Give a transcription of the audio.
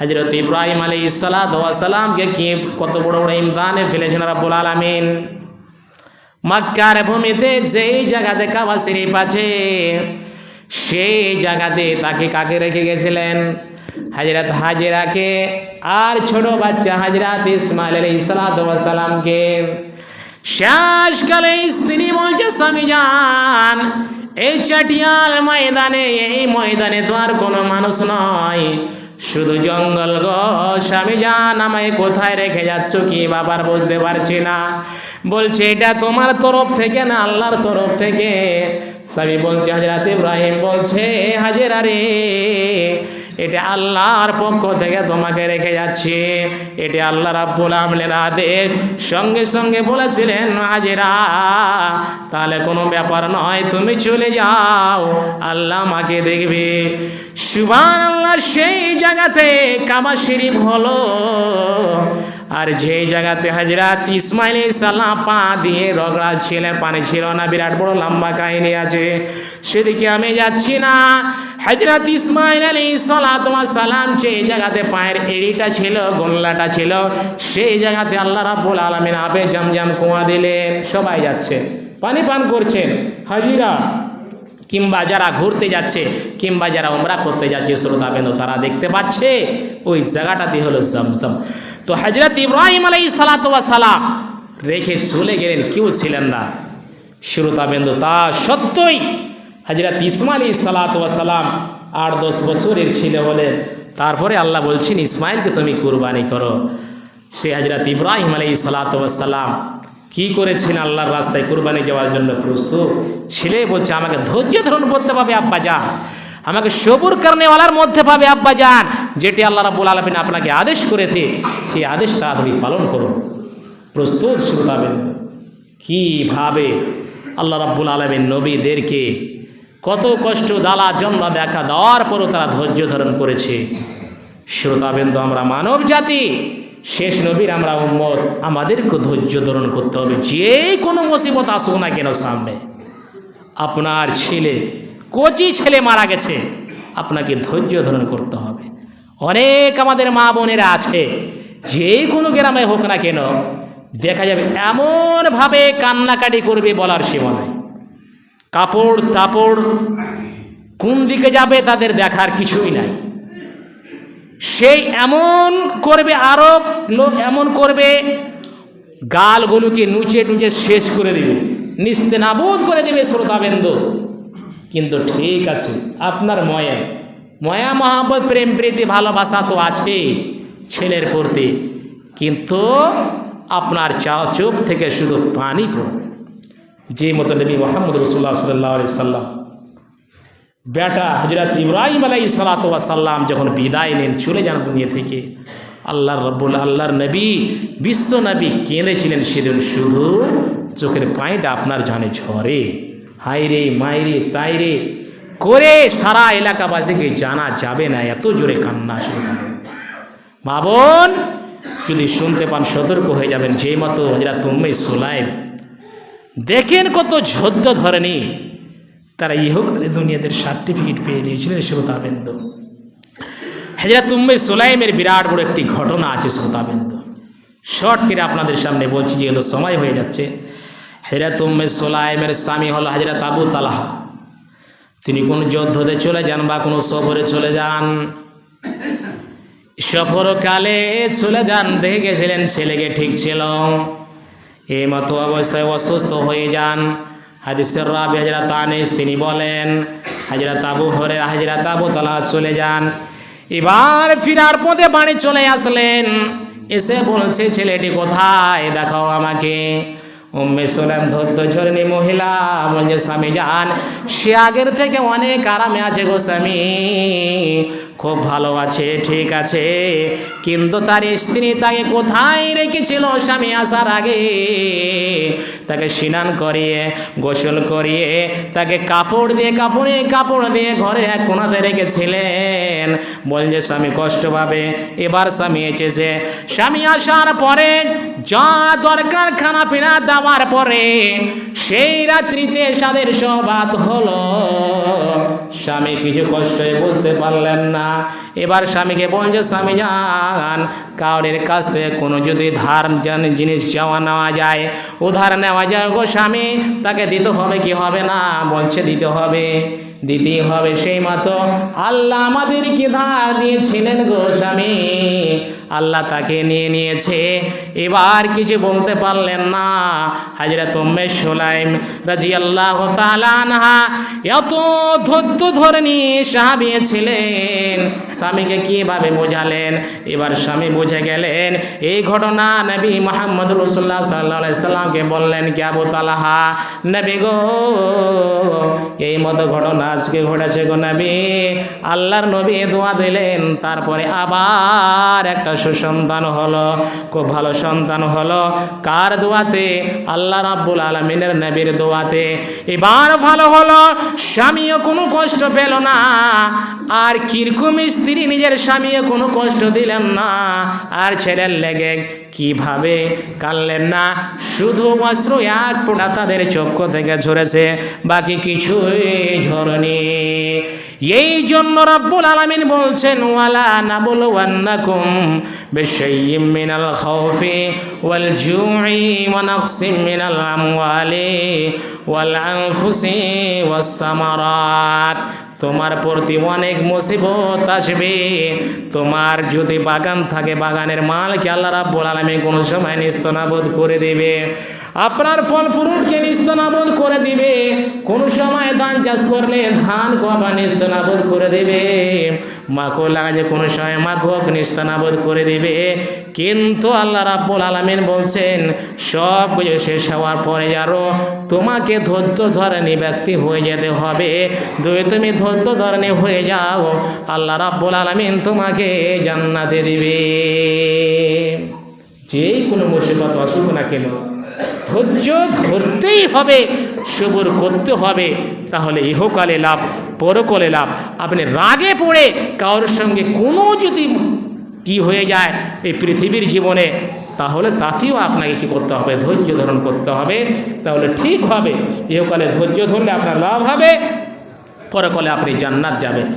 হজরত ইব্রাহিম আলী সালামকে কি কত বড় বড় ইমদানে ফেলেছেন রাব্বুল আলামিন। মক্কার ভূমিতে যেই জায়গাতে কাবা শরীফ আছে, সেই জায়গাতে তাকে কাকে রেখে গেছিলেন? হাজরত হাজিরাকে আর ছোট বাচ্চা হাজরাত ইসমাইল আলী সালামকে। শেষকালে স্ত্রী বলছে, স্বামী এই চাটিয়াল ময়দানে, এই ময়দানে তো আর কোনো মানুষ নয়। শুধু জঙ্গল গো, স্বামী যান আমায় কোথায় রেখে যাচ্ছ কি বাবার বুঝতে পারছি না। বলছে, এটা তোমার তরফ থেকে না, আল্লাহর তরফ থেকে? স্বামী বলছে হাজরাত ইব্রাহিম বলছে, হাজেরা রে এটা আল্লাহর পক্ষ থেকে তোমাকে রেখে যাচ্ছি। এটা আল্লাহ রাব্বুল আলমের আদেশ। সঙ্গে সঙ্গে বলেছিলেন, হাজেরা, তাহলে কোনো ব্যাপার নয়, তুমি চলে যাও, আল্লাহ আমাকে দেখবে। সুবান আল্লাহ সেই জায়গাতে কাবা শরীফ হলো। আর যে জায়গাতে হাজরাত ইসমাইল সাল্লাম পা দিয়ে রগড়া ছিলেন পানি ছিল না, বিরাট বড় লম্বা কাহিনী আছে। সেদিকে আমি যাচ্ছি না। হজরত ইসমাইল আলী সালাতমা সালাম সেই জায়গাতে পায়ের এড়িটা ছিল, গোল্লাটা ছিল, সেই জায়গাতে আল্লাহ রাব্বুল আলমিন আপে জমজম কুয়া দিলেন। সবাই যাচ্ছে, পানি পান করছেন। হাজিরা কিংবা যারা ঘুরতে যাচ্ছে, কিংবা যারা উমরা করতে যাচ্ছে শ্রোতাবেন্দ্র তারা দেখতে পাচ্ছে, ওই জায়গাটাতে হলো জমজম। তো হজরত ইব্রাহিম আলাই সালাম রেখে চলে গেলেন, কেউ ছিলেন না। শ্রোতাবেন্দ্র তা সত্যই হজরত ইসমাইল সালাম আট দশ বছরের ছিল বলে তারপরে আল্লাহ বলছেন, ইসমাইলকে তুমি কুরবানি করো। সে হজরত ইব্রাহিম আলাই সালাম কি করেছেন আল্লাহর রাস্তায় কুরবানি যাওয়ার জন্য প্রস্তুত? ছেলে বলছে, আমাকে ধৈর্য ধারণ করতে পাবে আব্বা যান আমাকে সবুর কারণেওয়ালার মধ্যে পাবে আব্বা যান যেটি আল্লাহ রাবুল আলমিন আপনাকে আদেশ করেছে। সেই আদেশটা আপনি পালন করুন। প্রস্তুত শ্রোতাবেন কীভাবে আল্লাহ রাব্বুল আলমিন নবীদেরকে কত কষ্ট দালা জন্ম দেখা দেওয়ার পরও তারা ধৈর্য ধারণ করেছে। শ্রোতাবেন্দু আমরা মানব জাতি শেষ নবীর আমরা উম্মত। আমাদেরকে ধৈর্য ধারণ করতে হবে। যে কোনো মুসিবত আসুক না কেন সামনে। আপনার ছেলে, কচি ছেলে মারা গেছে। আপনাকে ধৈর্য ধারণ করতে হবে। অনেক আমাদের মা বোনেরা আছে। যে কোনো গ্রামে হোক না কেন, দেখা যাবে এমনভাবে কান্নাকাটি করবে বলার সীমা নাই। কাপড় তাপড় কোন দিকে যাবে তাদের দেখার কিছুই নাই। সেই এমন করবে আরও লোক এমন করবে, গালগুলোকে নুচে টুচে শেষ করে দেবে, নিস্তে নাবোধ করে দেবে শ্রোতাবেন্দ কিন্তু ঠিক আছে, আপনার ময়া ময়া মহাব্বত, প্রেম, প্রীতি, ভালোবাসা তো আছে ছেলের প্রতি, কিন্তু আপনার চা চোখ থেকে শুধু পানি পড়বে। যে মতো নবী মোহাম্মদ রসুল্লাহ সাল্লাহ সাল্লাম বেটা হজরত ইব্রাহিম আলাই সালাতাম যখন বিদায় নেন, চলে যান দুনিয়া থেকে। আল্লাহ রব্বুল, আল্লাহর নবী, বিশ্ব নবী কেঁদেছিলেন সেদিন শুধু চোখের পায়েটা আপনার জানে ঝরে। হাই রে মাই রে তাই রে করে সারা এলাকাবাসীকে জানা যাবে না, এত জোরে কান্না শুরু মা বোন, যদি শুনতে পান, সতর্ক হয়ে যাবেন। যে মতো হজরত উম্মে সোলাইম, দেখেন কত ঝদ্য ধরেনি তারা ইহকালে দুনিয়াদের সার্টিফিকেট পেয়ে দিয়েছিলেন শ্রোতাবেন্দ হেজরাত উম্মে সোলাইমের বিরাট বড় একটি ঘটনা আছে শ্রোতাবেন্দ শর্ট করে আপনাদের সামনে বলছি যেহেতু সময় হয়ে যাচ্ছে। হেজরাত উম্মে সোলাইমের স্বামী হল হাজরাত আবু তালাহা। তিনি কোনো যোদ্ধতে চলে যান বা কোনো সফরে চলে যান। সফরকালে চলে যান, দেখে গেছিলেন ছেলেকে ঠিক ছিল। এই মতো অবস্থায় অসুস্থ হয়ে যান। হাদিসের রাবি হাজরাত আনিস, তিনি বলেন হাজরাত আবু হরে হাজরাত আবু তালা চলে যান। এবার ফিরার পথে বাড়ি চলে আসলেন। এসে বলছে, ছেলেটি কোথায়? দেখাও আমাকে। উম্মে সোলাম ধৈর্য ঝরণী মহিলা বলছে, স্বামী যান সে আগের থেকে অনেক আরামে আছে গো স্বামী। খুব ভালো আছে, ঠিক আছে। কিন্তু তার স্ত্রী তাকে কোথায় রেখেছিল স্বামী আসার আগে? তাকে স্নান করিয়ে, গোসল করিয়ে, তাকে কাপড় দিয়ে, কাপড়ে কাপড় দিয়ে ঘরে এক কোনাতে রেখেছিলেন। বল যে স্বামী কষ্ট পাবে। এবার স্বামী এসেছে। স্বামী আসার পরে যা দরকার খানা পিনা দেওয়ার পরে সেই রাত্রিতে সাদের সবাত হলো। স্বামী কিছু কষ্টই বুঝতে পারলেন না। এবার স্বামীকে বলছে, স্বামী যান কাউরের কাছ থেকে কোনো যদি ধার জান- জিনিস চাওয়া নেওয়া যায়, উধার নেওয়া যায়, গো স্বামী, তাকে দিতে হবে কি হবে না? বলছে, দিতে হবে, দিতেই হবে, সেই মতো আল্লাহ আমাদের কি ধার দিয়েছিলেন গো স্বামী। আল্লাহ তাকে নিয়ে নিয়েছে। এবার কিছু বলতে পারলেন না। হাজরত উম্মে সুলাইম রাজি আল্লাহ আনহা এত ধৈর্য ধরে নিয়ে সাহাবি ছিলেন। স্বামীকে কীভাবে বোঝালেন? এবার স্বামী বুঝে গেলেন, এই ঘটনা নবী মোহাম্মদ রসুল্লাহ সাল্লাহ সাল্লামকে বললেন, কে আবু তালাহা? নবী গো, এই মতো ঘটনা আজকে ঘটেছে গো নবী। আল্লাহর নবী দোয়া দিলেন, তারপরে আবার একটা সুসন্তান হলো, খুব ভালো সন্তান হলো। কার দোয়াতে? আল্লাহ রাব্বুল আলমিনের নবীর দোয়াতে। এবার ভালো হলো, স্বামীও কোনো কষ্ট পেল না। আর কীরকম স্ত্রী নিজের স্বামীও কোনো কষ্ট দিলেন না। আর ছেলের লেগে কীভাবে কাঁদলেন না? শুধু অস্ত্র এক ফোঁটা তাদের চক্ষু থেকে ঝরেছে, বাকি কিছুই ঝরনি। এই জন্য রাব্বুল আলামিন বলছেন, ওয়ালা মিনাল ওয়াল নাকসিম মিনাল তোমার প্রতি অনেক মুসিবত আসবে। তোমার যদি বাগান থাকে, বাগানের মালকে আল্লাহ রাব্বুল আলামিন কোনো সময় নিস্তনাবোধ করে দেবে। আপনার ফল ফ্রুটকে নিস্তনাবোধ করে দিবে। কোন সময় ধান চাষ করলে ধান কবা নিস্তনাবোধ করে দেবে। মাকো লাগালে কোনো সময় মাখোক নিস্তনাবোধ করে দিবে। কিন্তু আল্লাহ রাব্বুল আলামিন বলছেন, সব কিছু শেষ হওয়ার পরে আরও তোমাকে ধৈর্য ধরনী ব্যক্তি হয়ে যেতে হবে। যদি তুমি ধৈর্য ধরনী হয়ে যাও, আল্লাহ রাব্বুল আলামিন তোমাকে জান্নাতে দিবে। যেই কোনো মুসিবত অসুখ না কেন ধৈর্য ধরতেই হবে, সবুর করতে হবে। তাহলে ইহকালে লাভ, পরকালে লাভ। আপনি রাগে পড়ে কারোর সঙ্গে কোনো যদি কি হয়ে যায় এই পৃথিবীর জীবনে, তাহলে তাকেও আপনাকে কি করতে হবে? ধৈর্য ধারণ করতে হবে। তাহলে ঠিক হবে। ইহকালে ধৈর্য ধরলে আপনার লাভ হবে, পরকালে আপনি জান্নাত যাবেন।